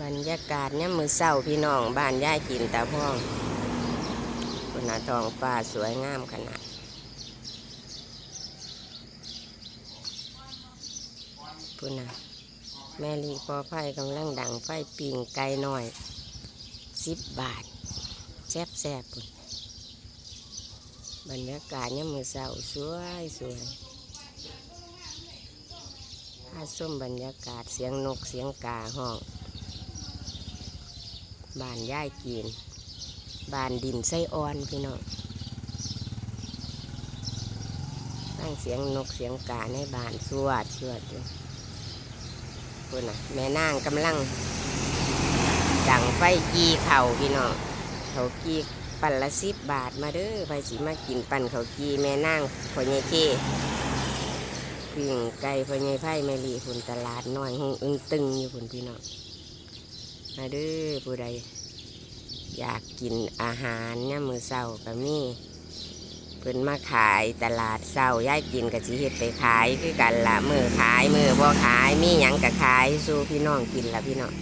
บรรยากาศเนี่ยมือเศร้าพี่น้องบ้านย่ายกินตาพ่องคุณนาทองฟ้าสวยงามขนาดพุ่นนะแม่ลีพอไฟกำลังดังไฟปิ่งไก่หน่อยสิบบาทแซบแซบบรรยากาศเนี่ยมมือเศร้าสวยสวยถ้าส้มบรรยากาศเสียงนกเสียงกาห้อง บานย่ายจีนบานดินไส้อ่อนพี่น้องตั้งเสียงนกเสียงกาในบานสวดสวดอยู่พุ่นน่ะแม่นางกำลังดังไฟกีเข่าพี่น้องเขากีปั่นละสิบบาทมาเด้อไปสิมากินปั่นเขากีแม่นางพอใหญ่เก้พึ่งไก่พอใหญ่ไผ่แม่ลีพุ่นตลาดน้อยหงอึ้งตึงอยู่พุ่นพี่น้อง มาเด้อผู้ใด อยากกินอาหารเนี่ยมือเศร้าก็มีเพิ่นมาขายตลาดเศร้าย่ายกินกับชีเฮ็ดไปขายคือกันละมือขายมือบ่ขายมีหยังก็ขายสู่พี่น้องกินละพี่น้อง